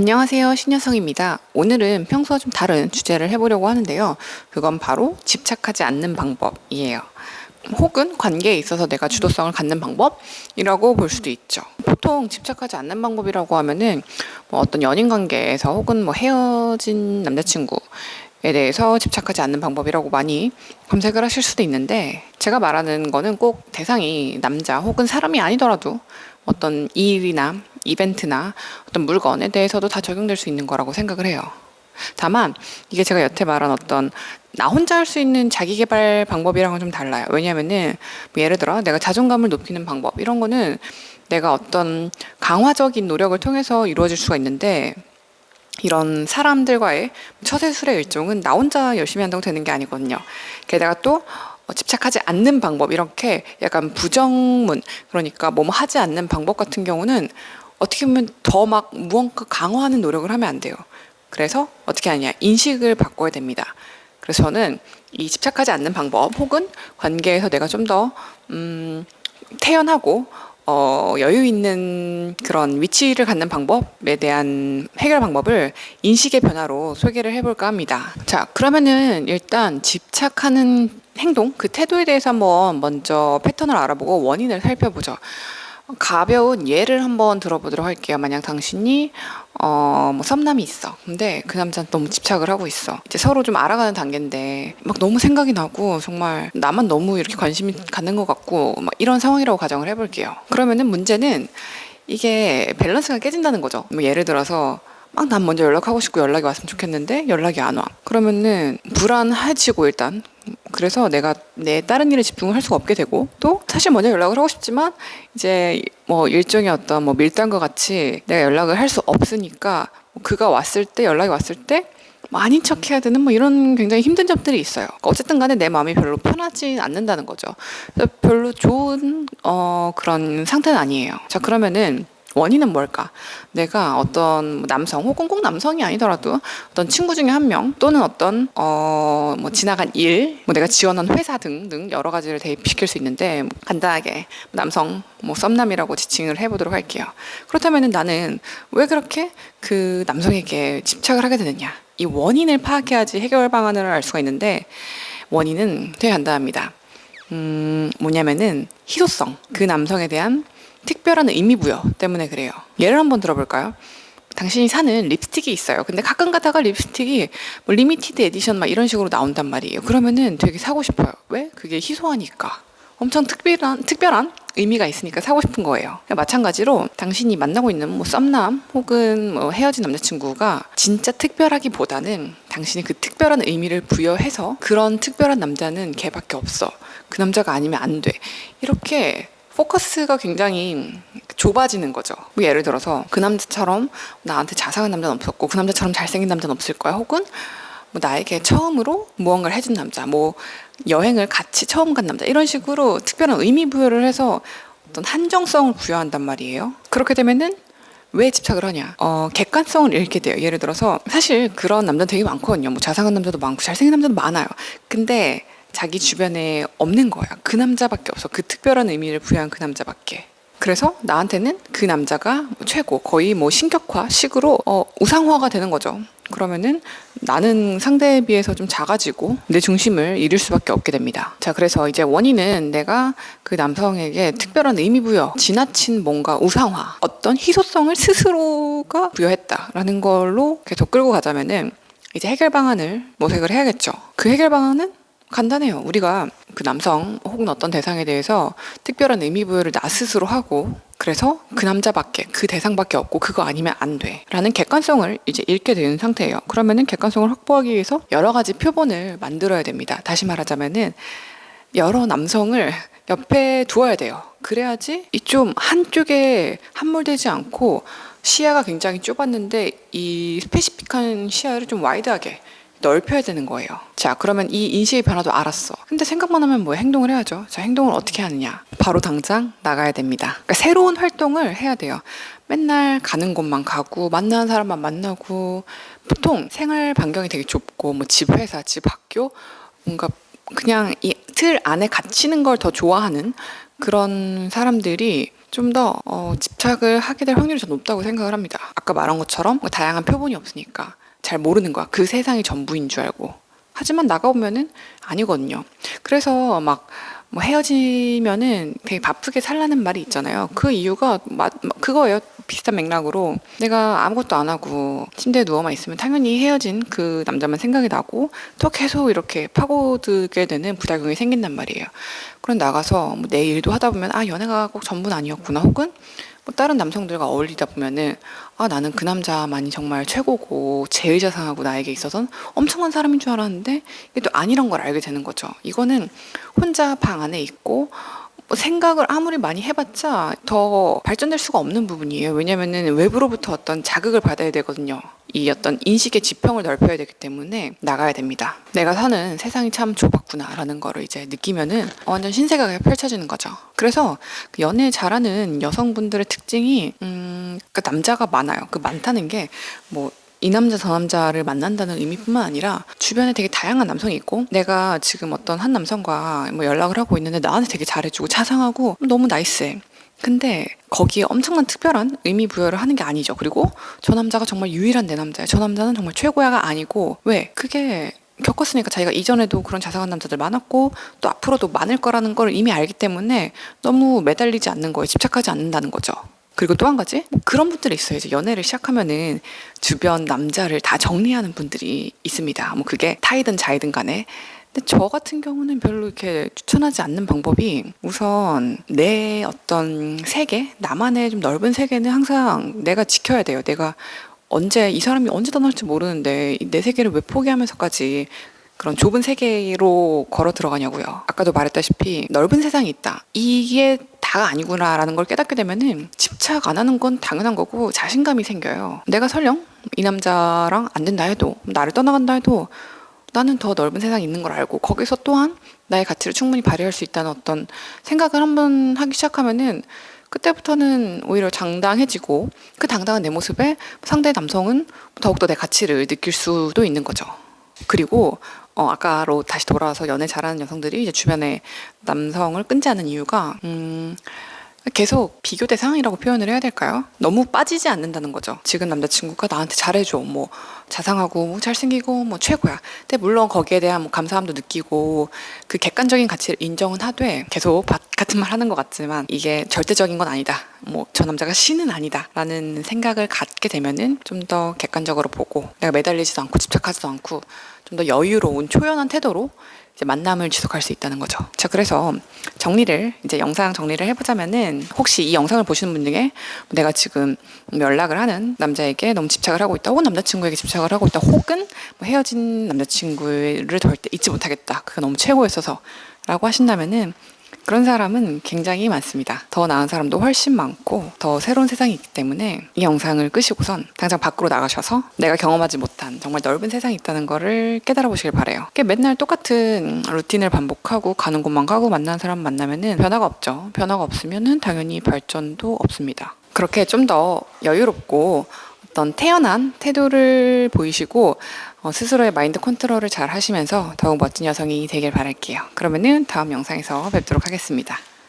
안녕하세요. 신여성입니다. 오늘은 평소와 좀 다른 주제를 해보려고 하는데요. 그건 바로 집착하지 않는 방법이에요. 혹은 관계에 있어서 내가 주도성을 갖는 방법이라고 볼 수도 있죠. 보통 집착하지 않는 방법이라고 하면은 뭐 어떤 연인 관계에서 혹은 뭐 헤어진 남자친구 에 대해서 집착하지 않는 방법이라고 많이 검색을 하실 수도 있는데 제가 말하는 거는 꼭 대상이 남자 혹은 사람이 아니더라도 어떤 일이나 이벤트나 어떤 물건에 대해서도 다 적용될 수 있는 거라고 생각을 해요. 다만 이게 제가 여태 말한 어떤 나 혼자 할 수 있는 자기 개발 방법이랑은 좀 달라요. 왜냐면은 뭐 예를 들어 내가 자존감을 높이는 방법 이런 거는 내가 어떤 강화적인 노력을 통해서 이루어질 수가 있는데 이런 사람들과의 처세술의 일종은 나 혼자 열심히 한다고 되는 게 아니거든요. 게다가 또 어, 집착하지 않는 방법 이렇게 약간 부정문 그러니까 뭐뭐 하지 않는 방법 같은 경우는 어떻게 보면 더 막 무언가 강화하는 노력을 하면 안 돼요. 그래서 어떻게 하냐 인식을 바꿔야 됩니다. 그래서 저는 이 집착하지 않는 방법 혹은 관계에서 내가 좀더 음, 태연하고 어, 여유 있는 그런 위치를 갖는 방법에 대한 해결 방법을 인식의 변화로 소개를 해볼까 합니다. 자, 그러면은 일단 집착하는 행동, 그 태도에 대해서 한번 먼저 패턴을 알아보고 원인을 살펴보죠. 가벼운 예를 한번 들어보도록 할게요. 만약 당신이 어, 뭐 썸남이 있어. 근데 그 남자는 너무 집착을 하고 있어. 이제 서로 좀 알아가는 단계인데 막 너무 생각이 나고 정말 나만 너무 이렇게 관심이 갖는 것 같고 막 이런 상황이라고 가정을 해볼게요. 그러면은 문제는 이게 밸런스가 깨진다는 거죠. 뭐 예를 들어서 막 난 먼저 연락하고 싶고 연락이 왔으면 좋겠는데 연락이 안 와. 그러면은 불안해지고 일단 그래서 내가 내 다른 일에 집중을 할 수가 없게 되고 또 사실 먼저 연락을 하고 싶지만 이제 뭐 일종의 어떤 뭐 밀당과 같이 내가 연락을 할 수 없으니까 뭐 그가 왔을 때 연락이 왔을 때뭐 아닌 척 해야 되는 뭐 이런 굉장히 힘든 점들이 있어요. 그러니까 어쨌든 간에 내 마음이 별로 편하지 않는다는 거죠. 별로 좋은 어 그런 상태는 아니에요. 자 그러면은 원인은 뭘까? 내가 어떤 남성 혹은 꼭 남성이 아니더라도 어떤 친구 중에 한 명 또는 어떤 어 뭐 지나간 일, 뭐 내가 지원한 회사 등등 여러 가지를 대입시킬 수 있는데 뭐 간단하게 남성 뭐 썸남이라고 지칭을 해보도록 할게요. 그렇다면은 나는 왜 그렇게 그 남성에게 집착을 하게 되느냐? 이 원인을 파악해야지 해결 방안을 알 수가 있는데 원인은 되게 간단합니다. 음 뭐냐면은 희소성 그 남성에 대한 특별한 의미 부여 때문에 그래요. 예를 한번 들어볼까요? 당신이 사는 립스틱이 있어요. 근데 가끔 가다가 립스틱이 뭐 리미티드 에디션 막 이런 식으로 나온단 말이에요. 그러면은 되게 사고 싶어요. 왜? 그게 희소하니까. 엄청 특별한 특별한 의미가 있으니까 사고 싶은 거예요. 마찬가지로 당신이 만나고 있는 뭐 썸남 혹은 뭐 헤어진 남자친구가 진짜 특별하기보다는 당신이 그 특별한 의미를 부여해서 그런 특별한 남자는 걔밖에 없어. 그 남자가 아니면 안 돼. 이렇게 포커스가 굉장히 좁아지는 거죠. 뭐 예를 들어서 그 남자처럼 나한테 자상한 남자는 없었고 그 남자처럼 잘생긴 남자는 없을 거야. 혹은 뭐 나에게 처음으로 무언가를 해준 남자, 뭐 여행을 같이 처음 간 남자 이런 식으로 특별한 의미 부여를 해서 어떤 한정성을 부여한단 말이에요. 그렇게 되면은 왜 집착을 하냐? 어, 객관성을 잃게 돼요. 예를 들어서 사실 그런 남자 되게 많거든요. 뭐 자상한 남자도 많고 잘생긴 남자도 많아요. 근데 자기 주변에 없는 거야. 그 남자밖에 없어. 그 특별한 의미를 부여한 그 남자밖에. 그래서 나한테는 그 남자가 최고, 거의 뭐 신격화식으로 어, 우상화가 되는 거죠. 그러면은 나는 상대에 비해서 좀 작아지고 내 중심을 잃을 수밖에 없게 됩니다. 자, 그래서 이제 원인은 내가 그 남성에게 특별한 의미 부여, 지나친 뭔가 우상화, 어떤 희소성을 스스로가 부여했다라는 걸로 계속 끌고 가자면은 이제 해결 방안을 모색을 해야겠죠. 그 해결 방안은 간단해요. 우리가 그 남성 혹은 어떤 대상에 대해서 특별한 의미 부여를 나 스스로 하고 그래서 그 남자밖에 그 대상밖에 없고 그거 아니면 안 돼라는 객관성을 이제 잃게 되는 상태예요. 그러면은 객관성을 확보하기 위해서 여러 가지 표본을 만들어야 됩니다. 다시 말하자면은 여러 남성을 옆에 두어야 돼요. 그래야지 이 좀 한쪽에 함몰되지 않고 시야가 굉장히 좁았는데 이 스페시픽한 시야를 좀 와이드하게 넓혀야 되는 거예요. 자, 그러면 이 인식의 변화도 알았어. 근데 생각만 하면 뭐 행동을 해야죠. 자, 행동을 어떻게 하느냐? 바로 당장 나가야 됩니다. 그러니까 새로운 활동을 해야 돼요. 맨날 가는 곳만 가고 만나는 사람만 만나고 보통 생활 반경이 되게 좁고 뭐 집 회사, 집 학교 뭔가 그냥 이 틀 안에 갇히는 걸 더 좋아하는 그런 사람들이 좀더 어, 집착을 하게 될 확률이 더 높다고 생각을 합니다. 아까 말한 것처럼 뭐 다양한 표본이 없으니까 잘 모르는 거야. 그 세상이 전부인 줄 알고. 하지만 나가보면은 아니거든요. 그래서 막 뭐 헤어지면은 되게 바쁘게 살라는 말이 있잖아요. 그 이유가 마, 마- 그거예요. 비슷한 맥락으로 내가 아무것도 안 하고 침대에 누워만 있으면 당연히 헤어진 그 남자만 생각이 나고 또 계속 이렇게 파고들게 되는 부작용이 생긴단 말이에요. 그럼 나가서 뭐 내 일도 하다 보면 아 연애가 꼭 전부는 아니었구나 혹은 뭐 다른 남성들과 어울리다 보면은 아 나는 그 남자만이 정말 최고고 제의자상하고 나에게 있어서는 엄청난 사람인 줄 알았는데 이게 또 아니란 걸 알게 되는 거죠. 이거는 혼자 방 안에 있고 뭐 생각을 아무리 많이 해봤자 더 발전될 수가 없는 부분이에요. 왜냐면은 외부로부터 어떤 자극을 받아야 되거든요. 이 어떤 인식의 지평을 넓혀야 되기 때문에 나가야 됩니다. 내가 사는 세상이 참 좁았구나라는 거를 이제 느끼면은 완전 신세계가 펼쳐지는 거죠. 그래서 그 연애 잘하는 여성분들의 특징이 음, 그 남자가 많아요. 그 많다는 게 뭐 이 남자 저 남자를 만난다는 의미뿐만 아니라 주변에 되게 다양한 남성이 있고 내가 지금 어떤 한 남성과 뭐 연락을 하고 있는데 나한테 되게 잘해주고 자상하고 너무 나이스해. 근데 거기에 엄청난 특별한 의미 부여를 하는 게 아니죠. 그리고 저 남자가 정말 유일한 내 남자야. 저 남자는 정말 최고야가 아니고 왜? 그게 겪었으니까 자기가 이전에도 그런 자상한 남자들 많았고 또 앞으로도 많을 거라는 걸 이미 알기 때문에 너무 매달리지 않는 거에 집착하지 않는다는 거죠. 그리고 또 한 가지 뭐 그런 분들이 있어요. 이제 연애를 시작하면은 주변 남자를 다 정리하는 분들이 있습니다. 뭐 그게 타이든 자이든 간에. 근데 저 같은 경우는 별로 이렇게 추천하지 않는 방법이 우선 내 어떤 세계, 나만의 좀 넓은 세계는 항상 내가 지켜야 돼요. 내가 언제 이 사람이 언제 떠날지 모르는데 이내 세계를 왜 포기하면서까지 그런 좁은 세계로 걸어 들어가냐고요. 아까도 말했다시피 넓은 세상이 있다. 이게 다가 아니구나라는 걸 깨닫게 되면은 집착 안 하는 건 당연한 거고 자신감이 생겨요. 내가 설령 이 남자랑 안 된다 해도 나를 떠나간다 해도 나는 더 넓은 세상이 있는 걸 알고 거기서 또한 나의 가치를 충분히 발휘할 수 있다는 어떤 생각을 한번 하기 시작하면은 그때부터는 오히려 당당해지고 그 당당한 내 모습에 상대 남성은 더욱더 내 가치를 느낄 수도 있는 거죠. 그리고 어, 아까로 다시 돌아와서 연애 잘하는 여성들이 이제 주변에 남성을 끈지 않는 이유가 음, 계속 비교 대상이라고 표현을 해야 될까요? 너무 빠지지 않는다는 거죠. 지금 남자친구가 나한테 잘해줘. 뭐 자상하고 뭐 잘생기고 뭐 최고야. 근데 물론 거기에 대한 뭐 감사함도 느끼고 그 객관적인 가치를 인정은 하되 계속 바- 같은 말 하는 것 같지만 이게 절대적인 건 아니다. 뭐 저 남자가 신은 아니다 라는 생각을 갖게 되면은 좀 더 객관적으로 보고 내가 매달리지도 않고 집착하지도 않고 좀 더 여유로운 초연한 태도로 이제 만남을 지속할 수 있다는 거죠. 자, 그래서 정리를 이제 영상 정리를 해보자면은 혹시 이 영상을 보시는 분 중에 내가 지금 연락을 하는 남자에게 너무 집착을 하고 있다, 혹은 남자친구에게 집착을 하고 있다, 혹은 뭐 헤어진 남자친구를 절대 잊지 못하겠다, 그가 너무 최고였어서라고 하신다면은 그런 사람은 굉장히 많습니다. 더 나은 사람도 훨씬 많고 더 새로운 세상이 있기 때문에 이 영상을 끄시고선 당장 밖으로 나가셔서 내가 경험하지 못한 정말 넓은 세상이 있다는 거를 깨달아 보시길 바래요. 맨날 똑같은 루틴을 반복하고 가는 곳만 가고 만나는 사람 만나면은 변화가 없죠. 변화가 없으면은 당연히 발전도 없습니다. 그렇게 좀 더 여유롭고 어떤 태연한 태도를 보이시고 어, 스스로의 마인드 컨트롤을 잘 하시면서 더욱 멋진 여성이 되길 바랄게요. 그러면은 다음 영상에서 뵙도록 하겠습니다.